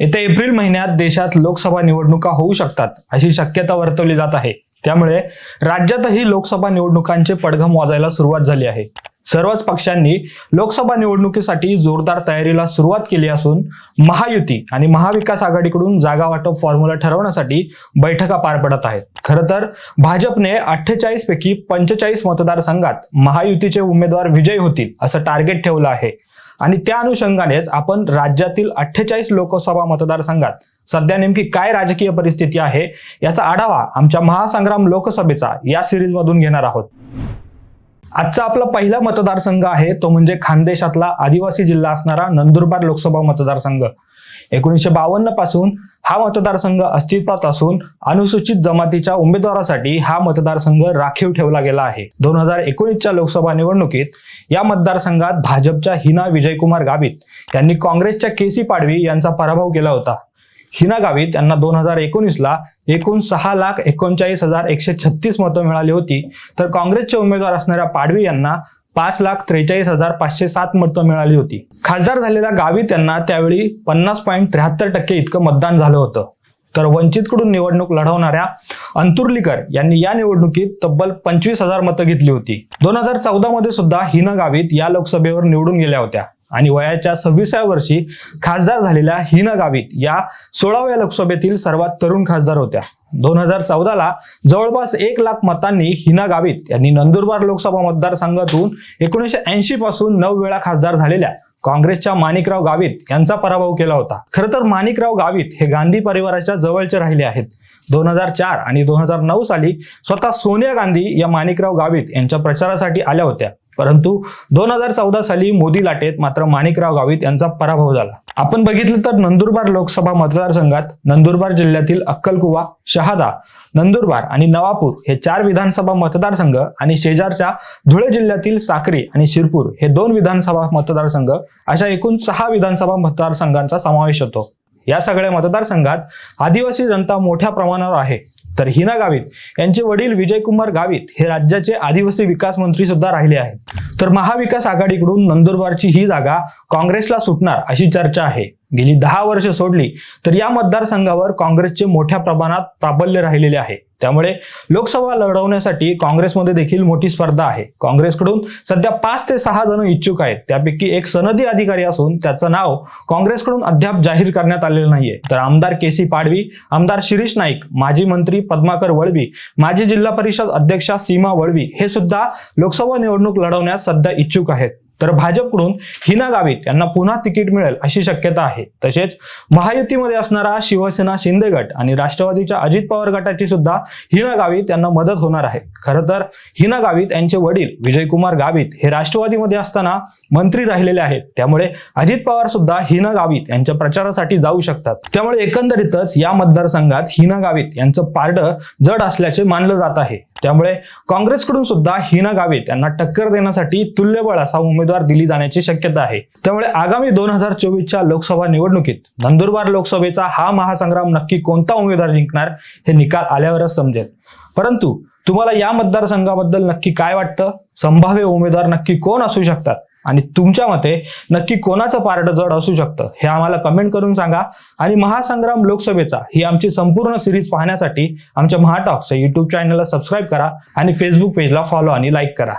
येत्या एप्रिल महिन्यात देशात लोकसभा निवडणुका होऊ शकतात अशी शक्यता वर्तवली जात आहे. त्यामुळे राज्यातही लोकसभा निवडणुकांचे पडघम वाजायला सुरुवात झाली आहे. सर्वच पक्षांनी लोकसभा निवडणुकीसाठी जोरदार तयारीला सुरुवात केली असून महायुती आणि महाविकास आघाडीकडून जागा वाटप फॉर्म्युला ठरवण्यासाठी बैठका पार पडत आहेत. खरं तर भाजपने अठ्ठेचाळीस पैकी पंचेचाळीस मतदारसंघात महायुतीचे उमेदवार विजयी होतील असं टार्गेट ठेवलं आहे. आणि त्या अनुषंगानेच आपण राज्यातील अठ्ठेचाळीस लोकसभा मतदारसंघात सध्या नेमकी काय राजकीय परिस्थिती आहे याचा आढावा आमच्या महासंग्राम लोकसभेचा या सिरीजमधून घेणार आहोत. आजचा आपला पहिला मतदारसंघ आहे तो म्हणजे खानदेशातला आदिवासी जिल्हा असणारा नंदुरबार लोकसभा मतदारसंघ. एकोणीसशे बावन्नपासून हा मतदारसंघ अस्तित्वात असून अनुसूचित जमातीच्या उमेदवारासाठी हा मतदारसंघ राखीव ठेवला गेला आहे. दोन हजार एकोणीसच्या लोकसभा निवडणुकीत या मतदारसंघात भाजपच्या हिना विजयकुमार गावित यांनी काँग्रेसच्या केसी पाडवी यांचा पराभव केला होता. हिना गावित यांना दोन हजार एकोणीसला एकूण सहा लाख एकोणचाळीस हजार एकशे छत्तीस मतं मिळाली होती. तर काँग्रेसचे उमेदवार असणाऱ्या पाडवी यांना पाच लाख त्रेचाळीस हजार पाचशे सात मतं मिळाली होती. खासदार झालेल्या गावी त्यांना त्यावेळी पन्नास पॉईंट त्र्याहत्तर टक्के इतकं मतदान झालं होतं. तर वंचितकडून निवडणूक लढवणाऱ्या अंतुर्लीकर यांनी या निवडणुकीत तब्बल पंचवीस हजार मतं घेतली होती. दोन हजार चौदा मध्ये सुद्धा हिना गावित या लोकसभेवर निवडून गेल्या होत्या. आणि वयाच्या सव्वीसाव्या वर्षी खासदार झालेल्या हिना गावित या सोळाव्या लोकसभेतील सर्वात तरुण खासदार होत्या. दोन हजार चौदाला जवळपास एक लाख मतांनी हिना गावित यांनी नंदुरबार लोकसभा मतदारसंघातून एकोणीसशे ऐंशी पासून नऊ वेळा खासदार झालेल्या काँग्रेसच्या माणिकराव गावित यांचा पराभव केला होता. खरं तर माणिकराव गावित हे गांधी परिवाराच्या जवळचे राहिले आहेत. दोन हजार चार आणि दोन हजार नऊ साली स्वतः सोनिया गांधी या माणिकराव गावित यांच्या प्रचारासाठी आल्या होत्या. परंतु दोन हजार चौदा साली मोदी लाटेत मात्र माणिकराव गावित यांचा पराभव झाला. आपण बघितलं तर नंदुरबार लोकसभा मतदारसंघात नंदुरबार जिल्ह्यातील अक्कलकुवा शहादा नंदुरबार आणि नवापूर हे चार विधानसभा मतदारसंघ आणि शेजारच्या धुळे जिल्ह्यातील साक्री आणि शिरपूर हे दोन विधानसभा मतदारसंघ अशा एकूण सहा विधानसभा मतदारसंघांचा समावेश होतो. या सगळ्या मतदारसंघात आदिवासी जनता मोठ्या प्रमाणावर आहे. तर हिना गावित यांचे वडील विजयकुमार गावित हे राज्याचे आदिवासी विकास मंत्री सुद्धा राहिले आहेत. तर महाविकास आघाडीकडून नंदुरबारची ही जागा काँग्रेसला सुटणार अशी चर्चा आहे. गेली दहा वर्ष सोडली तर या मतदारसंघावर काँग्रेसचे मोठ्या प्रमाणात प्राबल्य राहिलेले आहे. त्यामुळे लोकसभा लढवण्यासाठी काँग्रेसमध्ये देखील मोठी स्पर्धा आहे. काँग्रेसकडून सध्या पाच ते सहा जण इच्छुक आहेत. त्यापैकी एक सनदी अधिकारी असून त्याचं नाव काँग्रेसकडून अद्याप जाहीर करण्यात आलेलं नाहीये. तर आमदार के सी पाडवी आमदार शिरीष नाईक माजी मंत्री पद्माकर वळवी माजी जिल्हा परिषद अध्यक्षा सीमा वळवी हे सुद्धा लोकसभा निवडणूक लढवण्यास सध्या इच्छुक आहेत. तर भाजपकडून हिना गावित यांना पुन्हा तिकीट मिळेल अशी शक्यता आहे. तसेच महायुतीमध्ये असणारा शिवसेना शिंदे गट आणि राष्ट्रवादीच्या अजित पवार गटाची सुद्धा हिना गावित यांना मदत होणार आहे. खरं तर हिना गावित यांचे वडील विजयकुमार गावित हे राष्ट्रवादीमध्ये असताना मंत्री राहिलेले आहेत. त्यामुळे अजित पवार सुद्धा हिना गावित यांच्या प्रचारासाठी जाऊ शकतात. त्यामुळे एकंदरीतच या मतदारसंघात हिना गावित यांचं पारडं जड असल्याचे मानलं जात आहे. त्यामुळे काँग्रेसकडून सुद्धा हिना गावित यांना टक्कर देण्यासाठी तुल्यबळ असा उमेदवार दिली जाण्याची शक्यता आहे. त्यामुळे आगामी दोन हजार चोवीसच्या लोकसभा निवडणुकीत नंदुरबार लोकसभेचा हा महासंग्राम नक्की कोणता उमेदवार जिंकणार हे निकाल आल्यावरच समजेल. परंतु तुम्हाला या मतदारसंघाबद्दल नक्की काय वाटतं? संभाव्य उमेदवार नक्की कोण असू शकतात? आणि तुमच्या मते नक्की कोणाचं पारडं जड असू शकतं हे आम्हाला कमेंट करून सांगा. आणि महासंग्राम लोकसभेचा ही आमची संपूर्ण सिरीज पाहण्यासाठी आमच्या महाटॉक्सच्या युट्यूब चॅनलला सबस्क्राईब करा आणि फेसबुक पेजला फॉलो आणि लाईक करा.